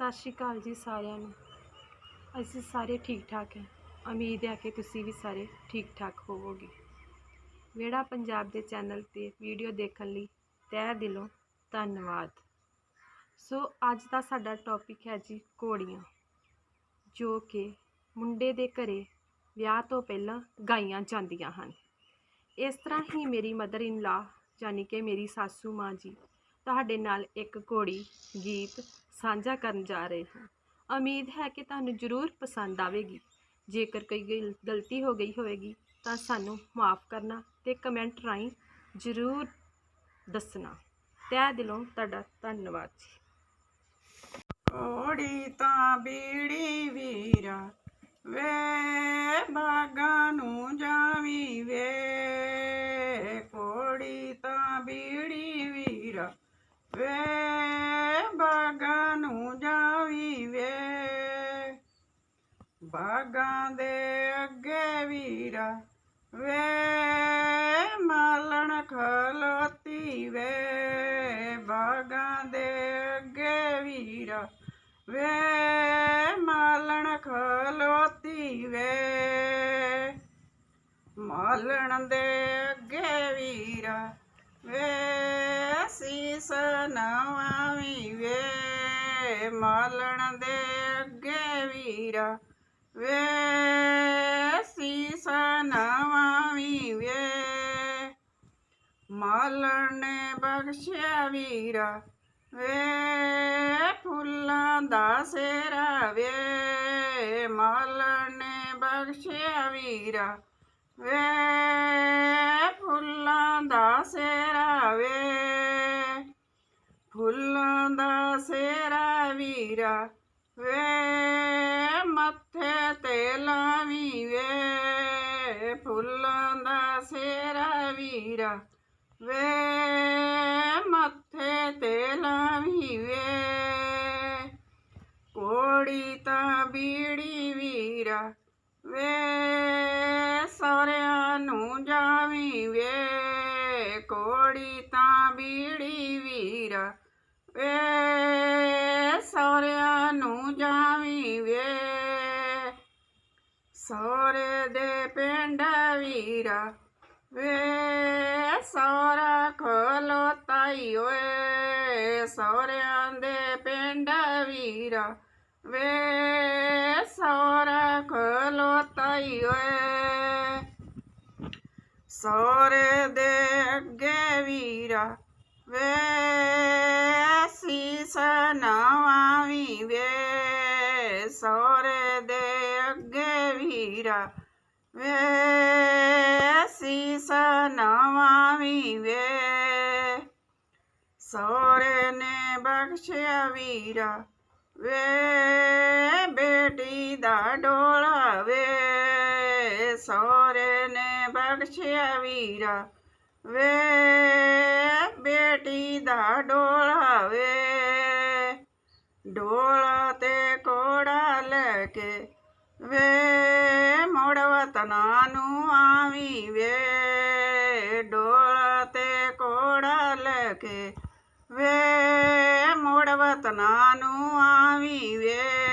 ਸਤਿ ਸ਼੍ਰੀ ਅਕਾਲ ਜੀ ਸਾਰਿਆਂ ਨੂੰ। ਅਸੀਂ ਸਾਰੇ ਠੀਕ ਠਾਕ ਹੈ। ਉਮੀਦ ਹੈ ਕਿ ਤੁਸੀਂ ਵੀ ਸਾਰੇ ਠੀਕ ਠਾਕ ਹੋਵੋਗੇ। ਵਿਹੜਾ ਪੰਜਾਬ ਦੇ ਚੈਨਲ ਤੇ ਵੀਡੀਓ ਦੇਖਣ ਲਈ ਤਹਿ ਦਿਲੋਂ ਧੰਨਵਾਦ। ਸੋ ਅੱਜ ਦਾ ਸਾਡਾ ਟੌਪਿਕ ਹੈ ਜੀ ਘੋੜੀਆਂ, ਜੋ ਕਿ ਮੁੰਡੇ ਦੇ ਘਰੇ ਵਿਆਹ ਤੋਂ ਪਹਿਲਾਂ ਗਾਈਆਂ ਜਾਂਦੀਆਂ ਹਨ। ਇਸ ਤਰ੍ਹਾਂ ਹੀ ਮੇਰੀ ਮਦਰ ਇਨ ਲਾ ਯਾਨੀ ਕਿ ਮੇਰੀ ਸਾਸੂ ਮਾਂ ਜੀ ਤੁਹਾਡੇ ਨਾਲ ਇੱਕ ਘੋੜੀ ਗੀਤ ਸਾਂਝਾ ਕਰਨ ਜਾ ਰਹੇ ਹਾਂ। ਉਮੀਦ ਹੈ ਕਿ ਤੁਹਾਨੂੰ ਜ਼ਰੂਰ ਪਸੰਦ ਆਵੇਗੀ। ਜੇਕਰ ਕੋਈ ਗਲ- ਗਲਤੀ ਹੋ ਗਈ ਹੋਵੇਗੀ, ਤਾਂ ਸਾਨੂੰ ਮਾਫ ਕਰਨਾ ਤੇ ਕਮੈਂਟ ਰਾਹੀਂ ਜ਼ਰੂਰ ਦੱਸਣਾ। ਤਹਿ ਦਿਲੋਂ ਤੁਹਾਡਾ ਧੰਨਵਾਦ ਜੀ। ਕੋੜੀ ਤਾਂ ਬੀੜੀ ਵੀਰਾ, ਵੇ ਬਾਗਾਂ ਨੂੰ ਜਾਵੀ ਵੇ। ਕੋੜੀ ਤਾਂ ਬੀੜੀ ਵੇ ਬਾਗਾਂ ਨੂੰ ਜਾਵੀ ਵੇ ਬਾਗਾਂ ਦੇ ਅੱਗੇ ਵੀਰਾ ਵੇ, ਮਾਲਣ ਖਲੋਤੀ ਵੇ ਬਾਗਾਂ ਦੇ ਅੱਗੇ ਵੀਰਾ ਵੇ, ਮਾਲਣ ਖਲੋਤੀ ਵੇ ਮਾਲਣ ਦੇ ਅੱਗੇ ਵੀਰਾ ਵੇ ਨਵਾਵੀ ਵੇ ਮਾਲਣ ਦੇ ਅੱਗੇ ਵੀਰਾ ਵੇ। ਸੀਸ ਨਵਾਵੀ ਵੇ ਮਾਲਣ ਨੇ ਬਖਸ਼ਿਆ ਵੀਰਾ ਵੇ। ਫੁੱਲਾਂ ਦਾ ਸੇਰਾ ਵੇ। ਮਾਲਣ ਨੇ ਬਖਸ਼ਿਆ ਵੀਰਾ ਵੇ। ਫੁੱਲਾਂ ਦਾ ਸੇਰਾ ਵੇ। ਫੁੱਲਾਂ ਦਾ ਸੇਰਾ ਵੀਰਾ ਵੇ, ਮੱਥੇ ਤੇ ਲਾਵੀ ਵੇ, ਫੁੱਲਾਂ ਦਾ ਸੇਰਾ ਵੀਰਾ ਵੇ, ਮੱਥੇ ਤੇ ਲਾਵੀ ਵੇ। ਕੋੜੀ ਤਾਂ ਬੀੜੀ ਵੀਰਾ ਵੇ, ਸਹੁਰਿਆਂ ਨੂੰ ਜਾਵੀ ਵੇ। ਕੋੜੀ ਤਾਂ ਬੀੜੀ ਵੀਰਾ ਵੇ ਸਹੁਰਿਆਂ ਨੂੰ ਜਾਵੀਂ ਵੇ। ਸਹੁਰੇ ਦੇ ਪਿੰਡ ਵੀਰਾ ਵੇ। ਸਹੁਰਾ ਖਲੋਤਾਈ ਓਏ। ਸਹੁਰਿਆਂ ਦੇ ਪਿੰਡ ਵੀਰਾ ਵੇ। ਸਹੁਰਾ ਖਲੋਤਾਈ ਓਏ। ਸਹੁਰੇ ਦੇ ਅੱਗੇ ਵੀਰਾ ਵੇ। ਸੀਸ ਨਵਾਵੀ ਵੇ ਸਹੁਰੇ ਦੇ ਅੱਗੇ ਵੀਰਾ ਵੇ ਸੀਸ ਨਵਾਵੀ ਵੇ ਸਹੁਰੇ ਨੇ ਬਖਸ਼ਿਆ ਵੀਰਾ ਵੇ ਬੇਟੀ ਦਾ ਡੋਲਾ ਵੇ ਸਹੁਰੇ ਨੇ ਬਖਸ਼ਿਆ ਵੀਰਾ ਵੇ ਬੇਟੀ ਦਾ ਡੋਲਾ ਵੇ। ਡੋਲਾ ਤੇ ਕੋੜਾ ਲੈ ਕੇ ਵੇ। ਮੁੜ ਵਤਨਾਂ ਨੂੰ ਆਵੀ ਵੇ। ਡੋਲਾ ਤੇ ਕੋੜਾ ਲੈ ਕੇ ਵੇ। ਮੁੜ ਵਤਨਾਂ ਨੂੰ ਆਵੀ ਵੇ।